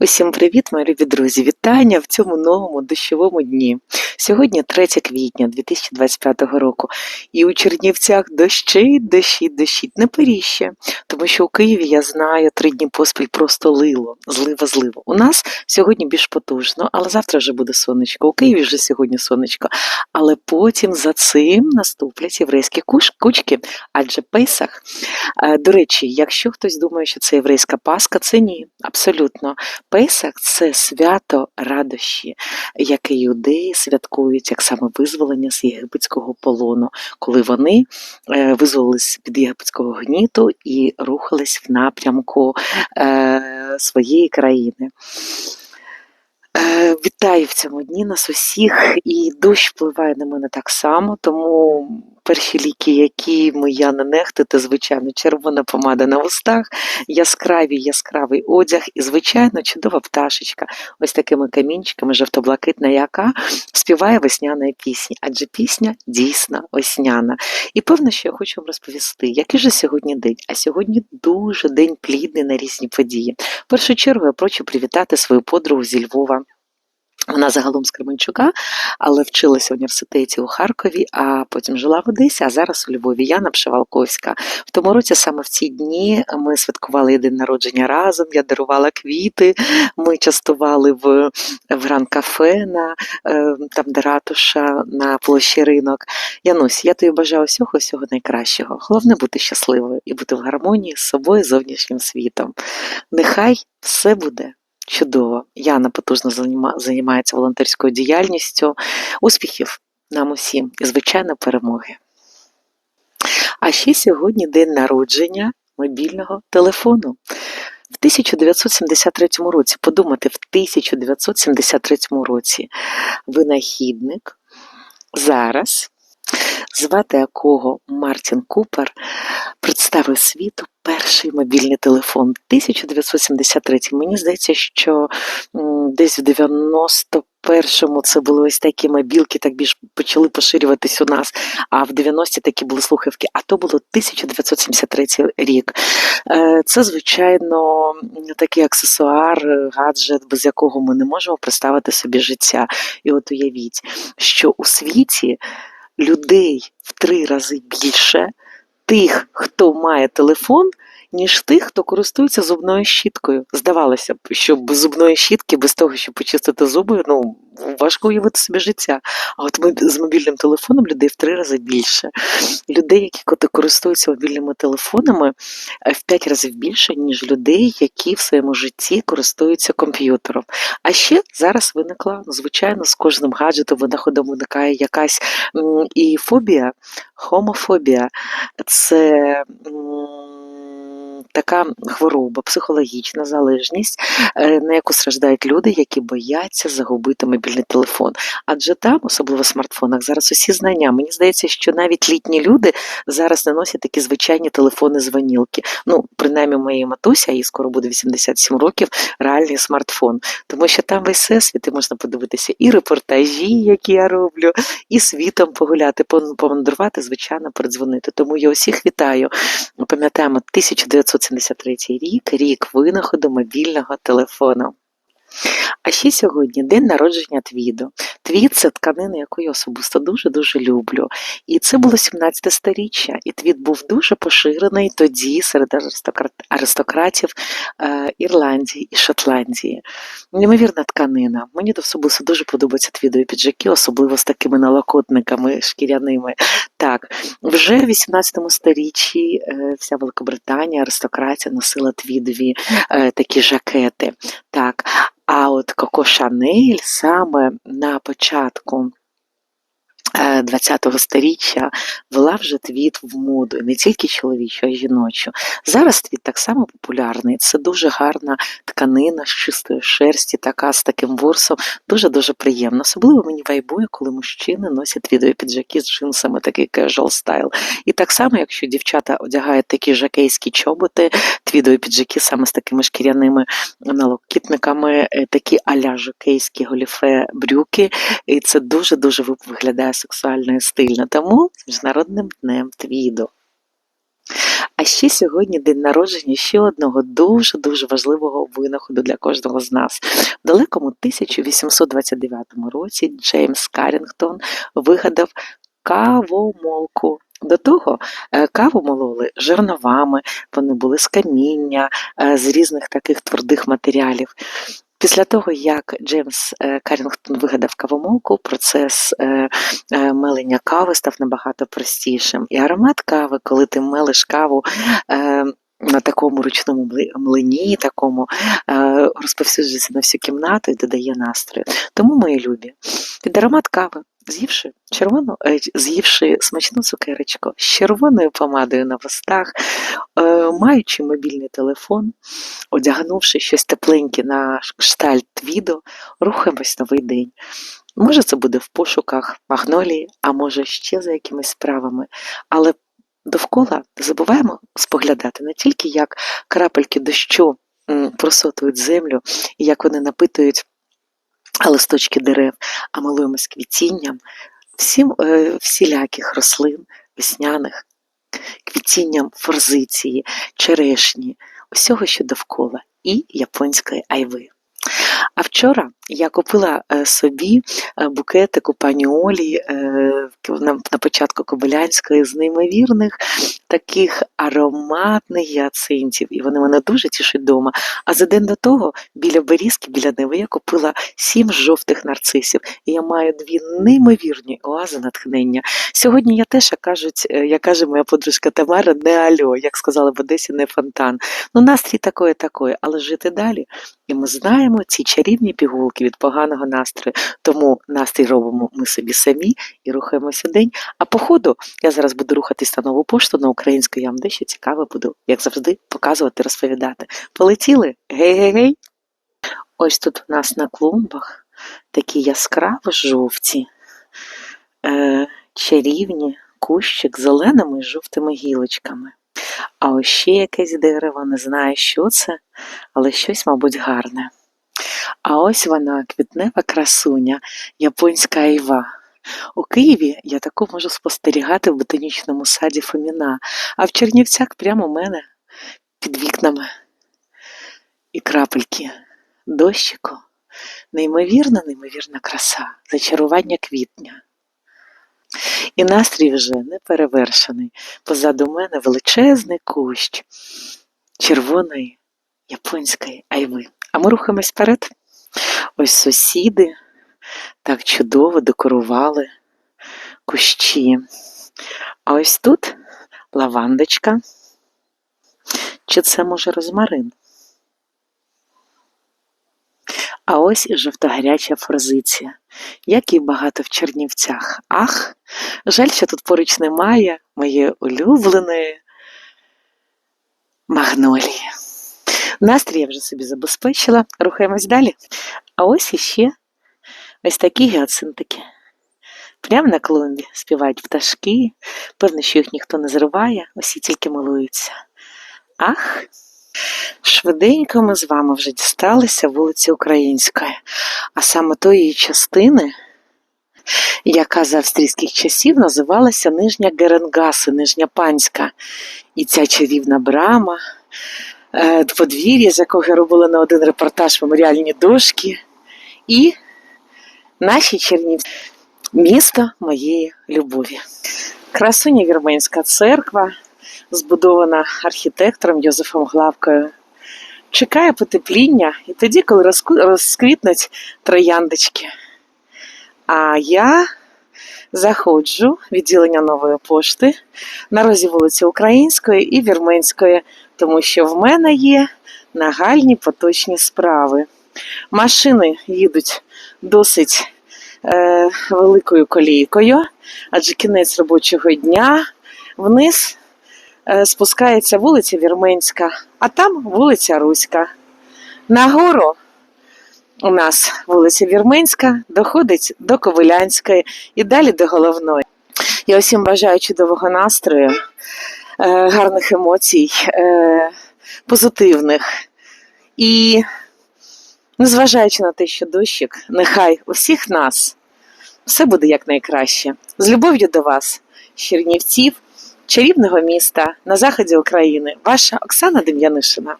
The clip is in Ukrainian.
Усім привіт, мої любі друзі! Вітання в цьому новому дощовому дні. Сьогодні 3 квітня 2025 року, і у Чернівцях дощить, дощить, дощить, не періще, тому що у Києві я знаю три дні поспіль просто лило, злива, злива. У нас сьогодні більш потужно, але завтра вже буде сонечко. У Києві вже сьогодні сонечко. Але потім за цим наступлять єврейські кучки, адже Пейсах. Е, До речі, якщо хтось думає, що це єврейська Пасха, це ні, абсолютно. Песах це свято радощі, яке юдеї святкують як саме визволення з єгипетського полону, коли вони е, визволились від єгипетського гніту і рухались в напрямку е, своєї країни. Е, Вітаю в цьому дні нас усіх, і дощ впливає на мене так само, тому перші ліки, якими я не нехтую, це звичайно червона помада на вустах, яскравий яскравий одяг і, звичайно, чудова пташечка, ось такими камінчиками, жовто-блакитна, яка співає весняної пісні, адже пісня дійсно весняна. І певно, що я хочу вам розповісти, який же сьогодні день. А сьогодні дуже день плідний на різні події. В першу чергу я хочу привітати свою подругу зі Львова. Вона загалом з Кременчука, але вчилася в університеті у Харкові, а потім жила в Одесі, а зараз у Львові. Яна Пшивалковська. В тому році саме в ці дні ми святкували день народження разом. Я дарувала квіти. Ми частували в, в гран-кафе на е, там, де ратуша на площі ринок. Янусь, я тобі бажаю усього всього найкращого. Головне бути щасливою і бути в гармонії з собою, зовнішнім світом. Нехай все буде. Чудово. Яна потужно займається волонтерською діяльністю. Успіхів нам усім і, звичайно, перемоги. А ще сьогодні день народження мобільного телефону. В 1973 році, подумати, в 1973 році винахідник зараз, звати якого Мартін Купер, представив світу перший мобільний телефон 1973. Мені здається, що десь в 91-му це були ось такі мобілки, так більш почали поширюватись у нас. А в 90-ті такі були слухавки. А то було 1973 рік. Е, Це, звичайно, такий аксесуар, гаджет, без якого ми не можемо представити собі життя. І от уявіть, що у світі людей в три рази більше тих, хто має телефон, ніж тих, хто користується зубною щіткою. Здавалося б, що без зубної щітки, без того, щоб почистити зуби, ну важко уявити собі життя. А от ми з мобільним телефоном людей в три рази більше. Людей, які користуються мобільними телефонами, е, в п'ять разів більше, ніж людей, які в своєму житті користуються комп'ютером. А ще зараз виникла, звичайно, з кожним гаджетом винаходом виникає якась і фобія, хомофобія. Це така хвороба, психологічна залежність, е, на яку страждають люди, які бояться загубити мобільний телефон. Адже там, особливо в смартфонах, зараз усі знання. Мені здається, що навіть літні люди зараз не носять такі звичайні телефони з. Ну, принаймні, моєї матуся, їй скоро буде 87 років, реальний смартфон. Тому що там весь всесвіт, і можна подивитися і репортажі, які я роблю, і світом погуляти, помандрувати, звичайно, передзвонити. Тому я усіх вітаю. Пам'ятаємо, 1900 1983 рік, рік винаходу мобільного телефону. А ще сьогодні день народження твіду. Твід це тканина, яку я особисто дуже-дуже люблю. І це було 17 сторіччя, і твід був дуже поширений тоді серед аристократ... аристократів е, Ірландії і Шотландії. Неймовірна тканина. Мені особисто дуже подобаються твідові піджаки, особливо з такими налокотниками шкіряними. Так, вже в 18 сторіччі е, вся Великобританія, аристократія носила твідові е, такі жакети. Так, а от Коко Шанель саме на початку е, 20-го сторіччя вела вже твіт в моду, не тільки чоловічу, а й жіночу. Зараз твіт так само популярний. Це дуже гарна тканина з чистої шерсті, така з таким ворсом. Дуже-дуже приємно. Особливо мені вайбує, коли мужчини носять твідові піджаки з джинсами, такий casual стайл. І так само, якщо дівчата одягають такі жакейські чоботи, твідові піджаки саме з такими шкіряними налокітниками, е, такі аля жокейські голіфе брюки, і це дуже-дуже виглядає сексуально і стильно. Тому з Міжнародним днем твіду. А ще сьогодні день народження ще одного дуже дуже важливого винаходу для кожного з нас. В далекому 1829 році Джеймс Карінгтон вигадав кавомолку. До того е, каву мололи жерновами, вони були з каміння, е, з різних таких твердих матеріалів. Після того, як Джеймс е, Карінгтон вигадав кавомолку, процес е, е, мелення кави став набагато простішим. І аромат кави, коли ти мелиш каву на такому ручному млині, такому розповсюджується на всю кімнату і додає настрою. Тому, мої любі, під аромат кави, з'ївши червону, е, з'ївши смачну цукерочку з червоною помадою на вустах, е, маючи мобільний телефон, одягнувши щось тепленьке на кштальт твіду, рухаємось новий день. Може, це буде в пошуках магнолії, а може ще за якимись справами. Але довкола не забуваємо споглядати не тільки як крапельки дощу просотують землю, і як вони напитують листочки дерев, а милуємось квітінням всім, е, всіляких рослин, весняних, квітінням форзиції, черешні, усього, що довкола, і японської айви. А вчора я купила е, собі е, букетик у пані Олі е, на, початку Кобилянської з неймовірних таких ароматних гіацинтів, і вони мене дуже тішать вдома. А за день до того біля берізки, біля Неви, я купила сім жовтих нарцисів, і я маю дві неймовірні оази натхнення. Сьогодні я теж, як кажуть, як каже моя подружка Тамара, не альо, як сказали в Одесі, не фонтан. Ну, настрій такої, такої, але жити далі. І ми знаємо ці чарівні пігулки від поганого настрою. Тому настрій робимо ми собі самі і рухаємося день. А по ходу я зараз буду рухатись на нову пошту на українську. Я вам дещо цікаве буду, як завжди, показувати, розповідати. Полетіли? Гей-гей-гей! Ось тут у нас на клумбах такі яскраво жовті, е, чарівні кущик з зеленими і жовтими гілочками. А ось ще якесь дерево, не знаю, що це, але щось, мабуть, гарне. А ось вона, квітнева красуня, японська айва. У Києві я таку можу спостерігати в ботанічному саді Фоміна, а в Чернівцях прямо у мене під вікнами. І крапельки дощику. Неймовірна, неймовірна краса, зачарування квітня. І настрій вже не перевершений. Позаду мене величезний кущ червоної японської айви. А ми рухаємось вперед. Ось сусіди так чудово декорували кущі. А ось тут лавандочка. Чи це може розмарин? А ось і жовтогаряча форзиція, як і багато в Чернівцях. Ах, жаль, що тут поруч немає моєї улюбленої магнолії. Настрій я вже собі забезпечила. Рухаємось далі. А ось іще ось такі гіацинтики. Прямо на клумбі співають пташки. Певно, що їх ніхто не зриває, усі тільки милуються. Ах! Швиденько ми з вами вже дісталися вулиці Української, а саме тої частини, яка за австрійських часів називалася Нижня Геренгаси, Нижня Панська. І ця чарівна брама, подвір'я, з якого я робила на один репортаж меморіальні дошки, і наші Чернівці, місто моєї любові. Красуня Вірменська церква, збудована архітектором Йозефом Главкою. Чекає потепління і тоді, коли розквітнуть трояндочки. А я заходжу в відділення нової пошти на розі вулиці Української і Вірменської, тому що в мене є нагальні поточні справи. Машини їдуть досить е, великою колійкою, адже кінець робочого дня вниз е, спускається вулиця Вірменська, а там вулиця Руська. Нагору у нас вулиця Вірменська доходить до Ковилянської і далі до головної. Я усім бажаю чудового настрою, гарних емоцій, е, позитивних. І незважаючи на те, що дощик, нехай у всіх нас все буде якнайкраще. З любов'ю до вас, Чернівців, чарівного міста на заході України. Ваша Оксана Дем'янишина.